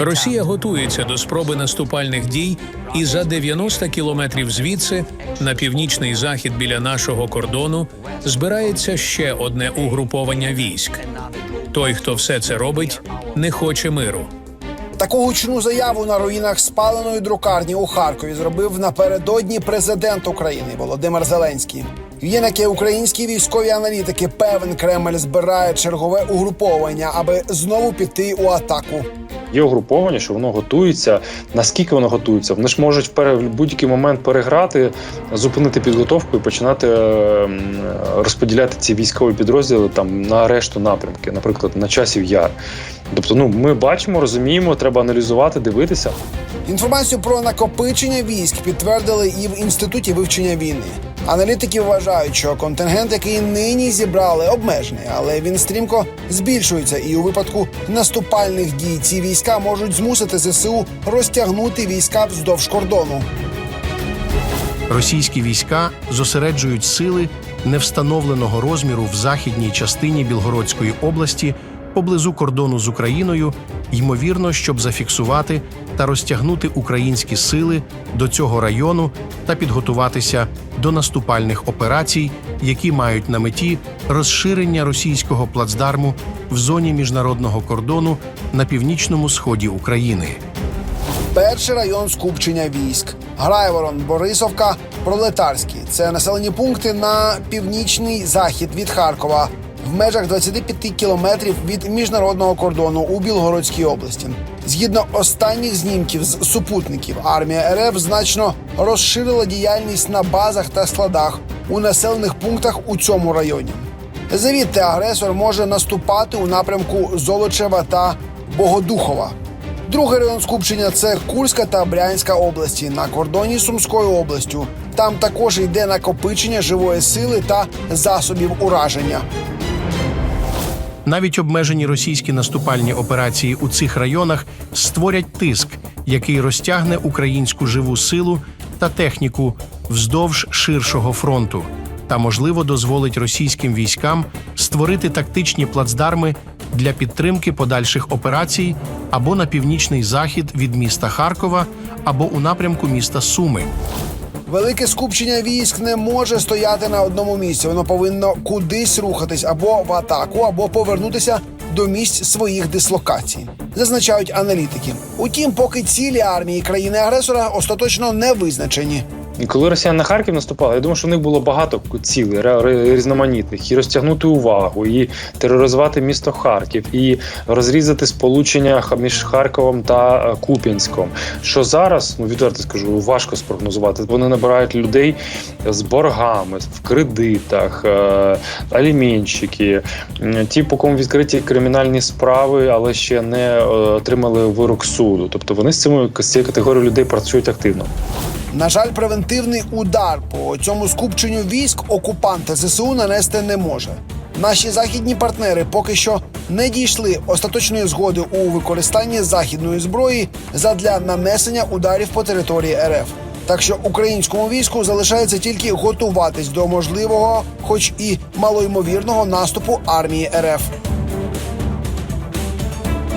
Росія готується до спроби наступальних дій, і за 90 кілометрів звідси, на північний захід біля нашого кордону, збирається ще одне угруповання військ. Той, хто все це робить, не хоче миру. Таку гучну заяву на руїнах спаленої друкарні у Харкові зробив напередодні президент України Володимир Зеленський. Він, як і українські військові аналітики, певен Кремль збирає чергове угруповання, аби знову піти у атаку. Є угруповання, що воно готується. Наскільки воно готується? Вони ж можуть в будь-який момент переграти, зупинити підготовку і починати е, розподіляти ці військові підрозділи там на решту напрямки, наприклад, на часів яр. Тобто, ну ми бачимо, розуміємо, треба аналізувати, дивитися. Інформацію про накопичення військ підтвердили і в інституті вивчення війни. Аналітики вважають, що контингент, який нині зібрали, обмежений, але він стрімко збільшується. І у випадку наступальних дій ці війська можуть змусити ЗСУ розтягнути війська вздовж кордону. Російські війська зосереджують сили невстановленого розміру в західній частині Білгородської області поблизу кордону з Україною, ймовірно, щоб зафіксувати та розтягнути українські сили до цього району та підготуватися до наступальних операцій, які мають на меті розширення російського плацдарму в зоні міжнародного кордону на північному сході України. Перший район скупчення військ. Грайворон, Борисовка, Пролетарський. Це населені пункти на північний захід від Харкова, в межах 25 кілометрів від міжнародного кордону у Білгородській області. Згідно останніх знімків з супутників, армія РФ значно розширила діяльність на базах та складах у населених пунктах у цьому районі. Звідти агресор може наступати у напрямку Золочева та Богодухова. Другий район скупчення це Курська та Брянська області на кордоні Сумською областю. Там також йде накопичення живої сили та засобів ураження. Навіть обмежені російські наступальні операції у цих районах створять тиск, який розтягне українську живу силу та техніку вздовж ширшого фронту, та можливо дозволить російським військам створити тактичні плацдарми для підтримки подальших операцій або на північний захід від міста Харкова, або у напрямку міста Суми. Велике скупчення військ не може стояти на одному місці. Воно повинно кудись рухатись або в атаку, або повернутися до місць своїх дислокацій, зазначають аналітики. Утім, поки цілі армії країни-агресора остаточно не визначені. І коли росіяни на Харків наступали, я думаю, що в них було багато цілей різноманітних і розтягнути увагу, і тероризувати місто Харків, і розрізати сполучення між Харковом та е, Куп'янськом. Що зараз, ну відверто скажу, важко спрогнозувати. Вони набирають людей з боргами, в кредитах, е, аліменщики, м, ті, по кому відкриті кримінальні справи, але ще не е, отримали вирок суду. Тобто вони з цими з цією категорією людей працюють активно. На жаль, превентивний удар по цьому скупченню військ окупанта ЗСУ нанести не може. Наші західні партнери поки що не дійшли остаточної згоди у використанні західної зброї задля нанесення ударів по території РФ. Так що українському війську залишається тільки готуватись до можливого, хоч і малоймовірного наступу армії РФ.